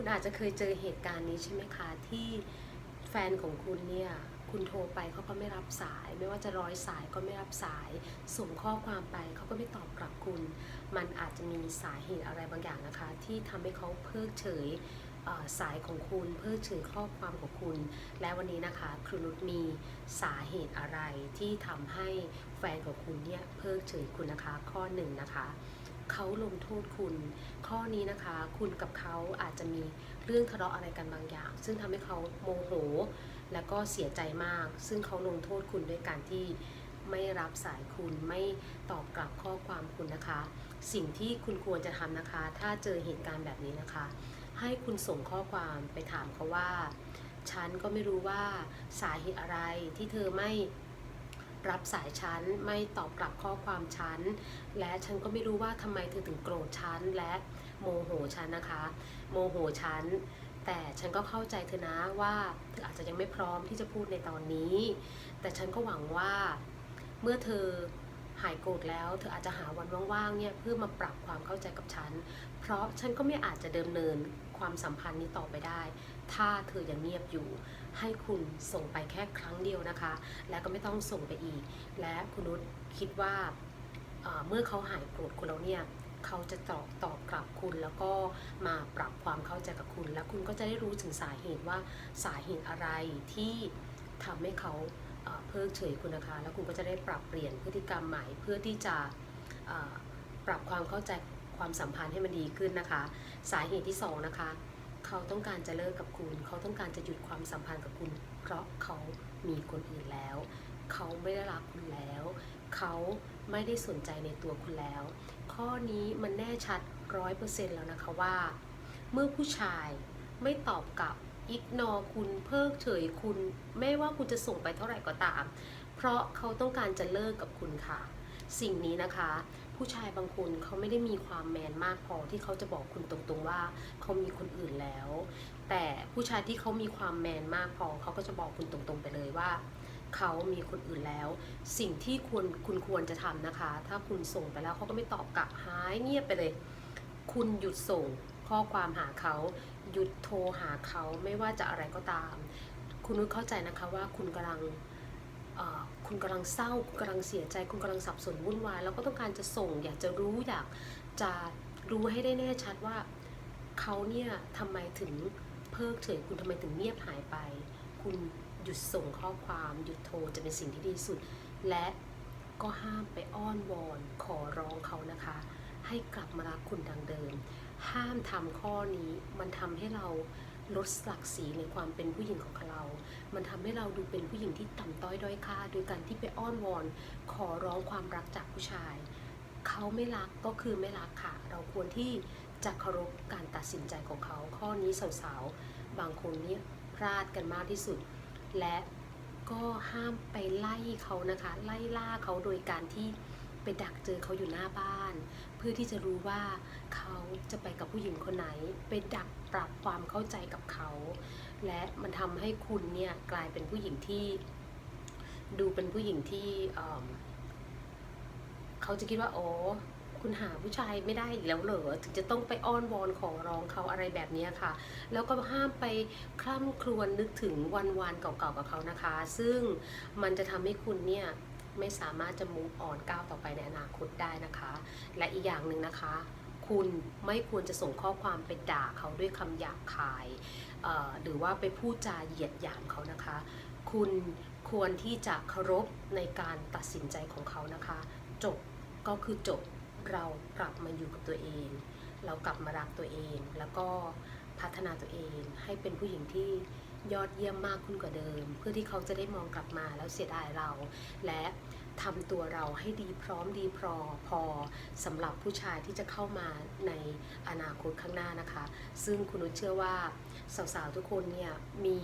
คุณอาจจะเคยเจอเหตุการณ์นี้ใช่ไหมคะที่แฟนของคุณเนี่ยคุณโทรไปเขาก็ไม่รับสาย ไม่ว่าจะร้อยสายก็ไม่รับสาย ส่งข้อความไปเขาก็ไม่ตอบกลับคุณ มันอาจจะมีสาเหตุอะไรบางอย่างนะคะ ที่ทำให้เขาเพิกเฉยสายของคุณเพิกเฉยข้อความของคุณ และวันนี้นะคะครูนุชมีสาเหตุอะไรที่ทำให้แฟนของคุณเนี่ยเพิกเฉยคุณนะคะ ข้อหนึ่งนะคะ เขาลงโทษคุณ ข้อนี้นะคะ คุณกับเขาอาจจะมีเรื่องทะเลาะอะไรกันบางอย่าง ซึ่งทำให้เขาโมโห แล้วก็เสียใจมาก ซึ่งเขาลงโทษคุณด้วยการที่ไม่รับสายคุณไม่ตอบกลับข้อความคุณนะคะ สิ่งที่คุณควรจะทำนะคะ ถ้าเจอเหตุการณ์แบบนี้นะคะ ให้คุณส่งข้อความไปถามเขาว่า ฉันก็ไม่รู้ว่าสาเหตุอะไรที่เธอไม่ รับสายฉันไม่ตอบกลับข้อความฉันและฉันก็ไม่รู้ว่าทำไมเธอถึงโกรธฉันและโมโหฉันนะคะ โมโหฉันแต่ฉันก็เข้าใจเธอนะว่าเธออาจจะยังไม่พร้อมที่จะพูดในตอนนี้ แต่ฉันก็หวังว่าเมื่อเธอ หายโกรธแล้ว เธออาจจะหาวันว่างๆเนี่ยเพื่อมาปรับความเข้าใจกับฉัน เพราะฉันก็ไม่อาจจะเดิมเนินความสัมพันธ์นี้ต่อไปได้ ถ้าเธอยังเงียบอยู่ ให้คุณส่งไปแค่ครั้งเดียวนะคะ แล้วก็ไม่ต้องส่งไปอีก และคุณนุชคิดว่าเอ่อเมื่อเขาหายโกรธคุณแล้วเนี่ยเขาจะตอบตอบกลับคุณแล้วก็มาปรับความเข้าใจกับคุณ แล้วคุณก็จะได้รู้ถึงสาเหตุว่าสาเหตุอะไรที่ทำให้เขา เพิกเฉยคุณนะคะ แล้วคุณก็จะได้ปรับเปลี่ยนพฤติกรรมใหม่ เพื่อที่จะปรับความเข้าใจความสัมพันธ์ให้มันดีขึ้นนะคะ สาเหตุที่สองนะคะ เขาต้องการจะเลิกกับคุณ เขาต้องการจะหยุดความสัมพันธ์กับคุณ เพราะเขามีคนอื่นแล้ว เขาไม่ได้รักคุณแล้ว เขาไม่ได้สนใจในตัวคุณแล้ว ข้อนี้มันแน่ชัดร้อยเปอร์เซ็นต์แล้วนะคะว่า เมื่อผู้ชายไม่ตอบกลับ อิกนอคุณเพิกเฉยคุณ ไม่ว่าคุณจะส่งไปเท่าไหร่ก็ตาม เพราะเขาต้องการจะเลิกกับคุณค่ะ สิ่งนี้นะคะ ผู้ชายบางคนเขาไม่ได้มีความแมนมากพอที่เขาจะบอกคุณตรงๆว่าเขามีคนอื่นแล้ว แต่ผู้ชายที่เขามีความแมนมากพอเขาก็จะบอกคุณตรงๆไปเลยว่าเขามีคนอื่นแล้ว สิ่งที่ควรคุณควรจะทำนะคะ ถ้าคุณส่งไปแล้วเขาก็ไม่ตอบกลับหายเงียบไปเลย คุณหยุดส่ง ข้อความหาเขา หยุดโทรหาเขาไม่ว่าจะอะไรก็ตาม คุณนุชเข้าใจนะคะว่าคุณกำลังคุณกำลังเศร้า คุณกำลังเสียใจ คุณกำลังสับสนวุ่นวาย แล้วก็ต้องการจะส่ง อยากจะรู้อยากจะรู้ให้ได้แน่ชัดว่าเขาเนี่ยทำไมถึงเพิกเฉยคุณทำไมถึงเงียบหายไป คุณหยุดส่งข้อความหยุดโทรจะเป็นสิ่งที่ดีสุด และก็ห้ามไปอ้อนวอนขอร้องเขานะคะ ให้กลับมารักคุณดังเดิม ห้ามทำข้อนี้มันทำให้เราลดศักดิ์ศรีในความเป็นผู้หญิงของเรา มันทำให้เราดูเป็นผู้หญิงที่ต่ำต้อยด้อยค่า โดยการที่ไปอ้อนวอน ขอร้องความรักจากผู้ชาย เขาไม่รักก็คือไม่รักค่ะ เราควรที่จะเคารพการตัดสินใจของเขา ข้อนี้สาวๆ บางคนนี่พลาดกันมากที่สุด และก็ห้ามไปไล่เขานะคะ ไล่ล่าเขาโดยการที่ ไปดักเจอเขาอยู่หน้าบ้าน เพื่อที่จะรู้ว่าเขาจะไปกับผู้หญิงคนไหน ไปดักปรับความเข้าใจกับเขา และมันทำให้คุณเนี่ยกลายเป็นผู้หญิงที่ ดูเป็นผู้หญิงที่เเขาจะคิดว่าโอ๋อคุณหาผู้ชายไม่ได้อีกแล้วเหรอถึงจะต้องไปอ้อนวอนขอร้องเขาอะไรแบบนี้ค่ะ แล้วก็ห้ามไปคล่ำครวญนึกถึงวันวานเก่าๆกับเขานะคะ ซึ่งมันจะทำให้คุณเนี่ย ไม่สามารถจะมุ่งอ่อนก้าวต่อไปในอนาคตได้นะคะ และอีกอย่างหนึ่งนะคะ คุณไม่ควรจะส่งข้อความไปด่าเขาด้วยคำหยาบคายหรือว่าไปพูดจาเหยียดหยามเขานะคะ คุณควรที่จะเคารพในการตัดสินใจของเขานะคะ จบก็คือจบเรากลับมาอยู่กับตัวเอง เรากลับมารักตัวเอง แล้วก็พัฒนาตัวเองให้เป็นผู้หญิงที่ ยอดเยี่ยมมากขึ้นกว่าเดิม เพื่อที่เขาจะได้มองกลับมาแล้วเสียดายเรา และทำตัวเราให้ดีพร้อมดีพอพอสำหรับผู้ชายที่จะเข้ามาในอนาคตข้างหน้านะคะ ซึ่งคุณนุชเชื่อว่าสาวๆทุกคนเนี่ยมี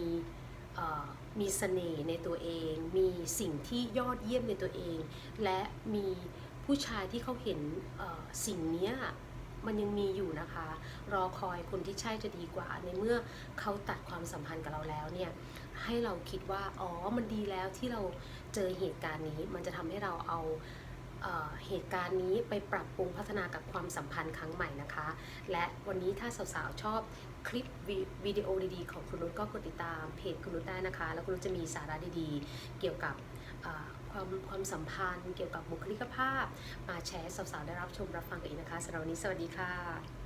มีเสน่ห์ในตัวเอง มีสิ่งที่ยอดเยี่ยมในตัวเอง และมีผู้ชายที่เขาเห็นสิ่งนี้ มันยังมีอยู่นะคะ รอคอยคนที่ใช่จะดีกว่า ในเมื่อเขาตัดความสัมพันธ์กับเราแล้วเนี่ยให้เราคิดว่าอ๋อมันดีแล้วที่เราเจอเหตุการณ์นี้ มันจะทำให้เราเอาเหตุการณ์นี้ไปปรับปรุงพัฒนากับความสัมพันธ์ครั้งใหม่นะคะ และวันนี้ถ้าสาวๆ ชอบคลิปวิวิดีโอดีๆ ของคุณนุชก็กดติดตามเพจคุณนุชได้นะคะ แล้วคุณนุชจะมีสาระดีๆ เกี่ยวกับ ความความสัมพันธ์ เกี่ยวกับบุคลิกภาพ มาแชร์สาวๆได้รับชมรับฟังกันอีกนะคะสำหรับวันนี้สวัสดีค่ะ